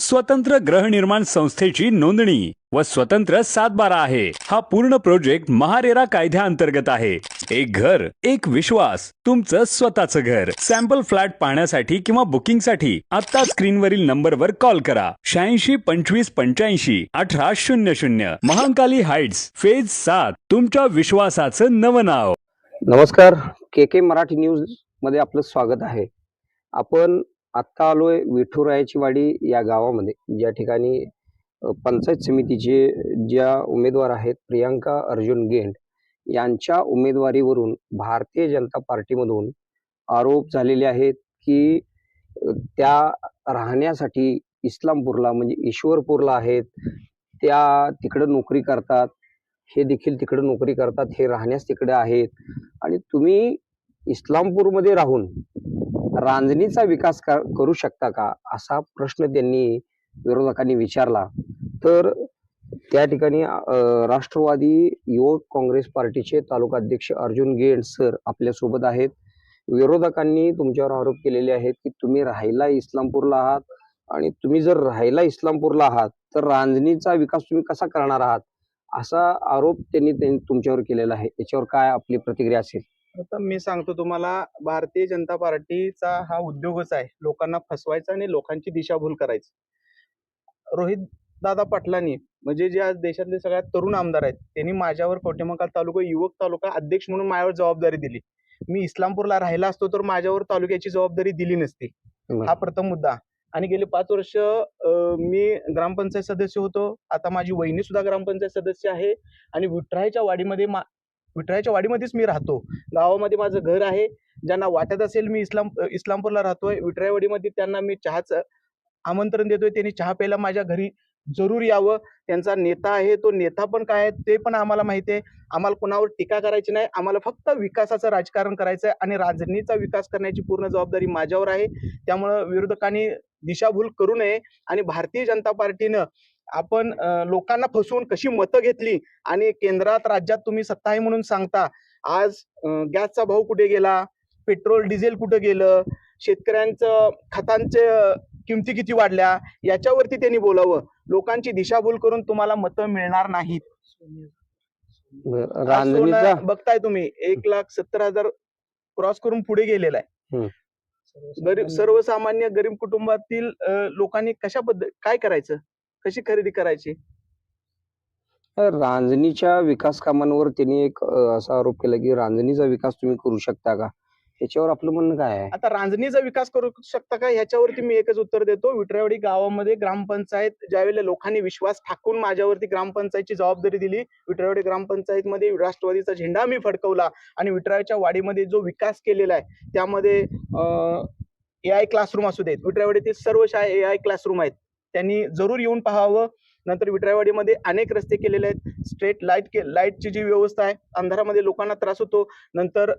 स्वतंत्र गृहनिर्माण संस्थेची नोंदणी व स्वतंत्र सातबारा आहे. हा पूर्ण प्रोजेक्ट महारेरा कायद्याअंतर्गत आहे. एक घर एक विश्वास तुमचं स्वतःचं घर. सॅम्पल फ्लॅट पाहण्यासाठी किंवा बुकिंगसाठी आता स्क्रीनवरील नंबरवर कॉल करा. शहाऐंशी पंचवीस पंच्याऐंशी अठरा शून्य शून्य. महाकाली हाइट्स फेज सात तुमच्या विश्वासाचं नवं नाव. नमस्कार. के के मराठी न्यूजमध्ये आपलं स्वागत आहे. आपण आत्ता आलोय विठुरायाची वाडी या गावामध्ये. ज्या ठिकाणी पंचायत समितीचे ज्या उमेदवार आहेत प्रियांका अर्जुन गेंड यांच्या उमेदवारीवरून भारतीय जनता पार्टीमधून आरोप झालेले आहेत की त्या राहण्यासाठी इस्लामपूरला म्हणजे ईश्वरपूरला आहेत. त्या तिकडं नोकरी करतात. हे देखील तिकडं नोकरी करतात. हे राहण्यास तिकडे आहेत. आणि तुम्ही इस्लामपूरमध्ये राहून रांजणीचा विकास का- करू शकता का? असा प्रश्न त्यांनी विरोधकांनी विचारला. तर त्या ठिकाणी राष्ट्रवादी युवक काँग्रेस पार्टीचे तालुका अध्यक्ष अर्जुन गेंड सर आपल्यासोबत आहेत. विरोधकांनी तुमच्यावर आरोप केलेले आहेत की तुम्ही राहायला इस्लामपूरला आहात आणि तुम्ही जर राहायला इस्लामपूरला आहात तर रांजणीचा विकास तुम्ही कसा करणार आहात? असा आरोप त्यांनी त्यांनी तुमच्यावर केलेला आहे. याच्यावर काय आपली प्रतिक्रिया असेल? आता मी सांगतो तुम्हाला भारतीय जनता पार्टीचा हा उद्योगच आहे. लोकांना फसवायचा आणि लोकांची दिशाभूल करायची. रोहित दादा पाटलांनी म्हणजे जे आज देशातले सगळ्यात तरुण आमदार आहेत त्यांनी माझ्यावर कवटेमंकाळ तालुका युवक तालुका अध्यक्ष म्हणून माझ्यावर जबाबदारी दिली. मी इस्लामपूरला राहिला असतो तर माझ्यावर तालुक्याची जबाबदारी दिली नसती. हा प्रथम मुद्दा. आणि गेले पाच वर्ष मी ग्रामपंचायत सदस्य होतो. आता माझी वहिनी सुद्धा ग्रामपंचायत सदस्य आहे. आणि विठरायच्या वाडीमध्ये विठरायच्या वाडीमध्येच मी राहतो. गावामध्ये माझं घर आहे. ज्यांना वाटत असेल मी इस्लाम इस्लामपूरला राहतोय विठरायवाडीमध्ये त्यांना मी चहाचं आमंत्रण देतोय. त्यांनी चहा प्यायला माझ्या घरी जरूर यावं. त्यांचा नेता आहे. तो नेता पण काय आहे ते पण आम्हाला माहिती आहे. आम्हाला कोणावर टीका करायची नाही. आम्हाला फक्त विकासाचं राजकारण करायचं आहे आणि राजनीचा विकास करण्याची पूर्ण जबाबदारी माझ्यावर आहे. त्यामुळं विरोधकांनी दिशाभूल करू नये आणि भारतीय जनता पार्टीनं आपण लोकांना फसवून कशी मतं घेतली आणि केंद्रात राज्यात तुम्ही सत्ता आहे म्हणून सांगता आज गॅसचा भाव कुठे गेला? पेट्रोल डिझेल कुठे गेलं? शेतकऱ्यांचं खतांचे किमती किती वाढल्या? याच्यावरती त्यांनी बोलावं. लोकांची दिशाभूल करून तुम्हाला मतं मिळणार नाहीत. बघताय तुम्ही एक लाख सत्तर हजार क्रॉस करून पुढे गेलेला आहे गरीब सर्वसामान्य गरीब कुटुंबातील लोकांनी कशा पद्धत काय करायचं? कशी खरेदी करायची? रांजणीच्या विकास कामांवर त्यांनी एक अ, असा आरोप केला की रांजणीचा विकास तुम्ही करू शकता का? याच्यावर आपलं म्हणणं काय आहे? आता रांजणीचा विकास करू शकता का? ह्याच्यावरती मी एकच उत्तर देतो. विठरावाडी गावामध्ये ग्रामपंचायत ज्यावेळेला लोकांनी विश्वास ठाकून माझ्यावरती ग्रामपंचायतची जबाबदारी दिली विठरावाडी ग्रामपंचायतमध्ये राष्ट्रवादीचा झेंडा मी फडकवला आणि विठराच्या वाडीमध्ये जो विकास केलेला आहे त्यामध्ये ए आय क्लासरूम असू देत. विठरावाडीतील सर्व शाळा ए आय क्लासरूम आहेत. त्यांनी जरूर येऊन पाहावं. नंतर विटरायवाडीमध्ये अनेक रस्ते केलेले आहेत. स्ट्रेट लाइट के लाईटची जी व्यवस्था आहे अंधारामध्ये लोकांना त्रास होतो. नंतर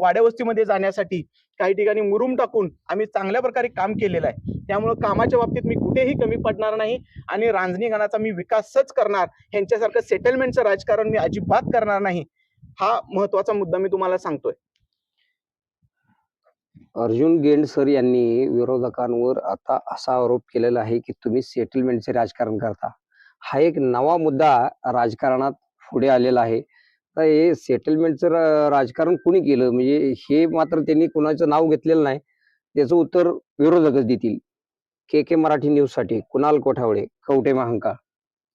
वाड्यावस्तीमध्ये जाण्यासाठी काही ठिकाणी मुरुम टाकून आम्ही चांगल्या प्रकारे काम केलेलं आहे. त्यामुळं कामाच्या बाबतीत मी कुठेही कमी पडणार नाही आणि रांजणीगणाचा मी विकासच करणार. ह्यांच्यासारखं सेटलमेंटचं राजकारण मी अजिबात करणार नाही. हा महत्त्वाचा मुद्दा मी तुम्हाला सांगतोय. अर्जुन गेंड सर यांनी विरोधकांवर आता असा आरोप केलेला आहे की तुम्ही सेटलमेंटचे राजकारण करता. हा एक नवा मुद्दा राजकारणात पुढे आलेला आहे. तर हे सेटलमेंटचं राजकारण कुणी केलं? म्हणजे हे मात्र त्यांनी कुणाचं नाव घेतलेलं नाही. त्याचं उत्तर विरोधकच देतील. के के मराठी न्यूजसाठी कुणाल कोठावडे कवटे महांकाळ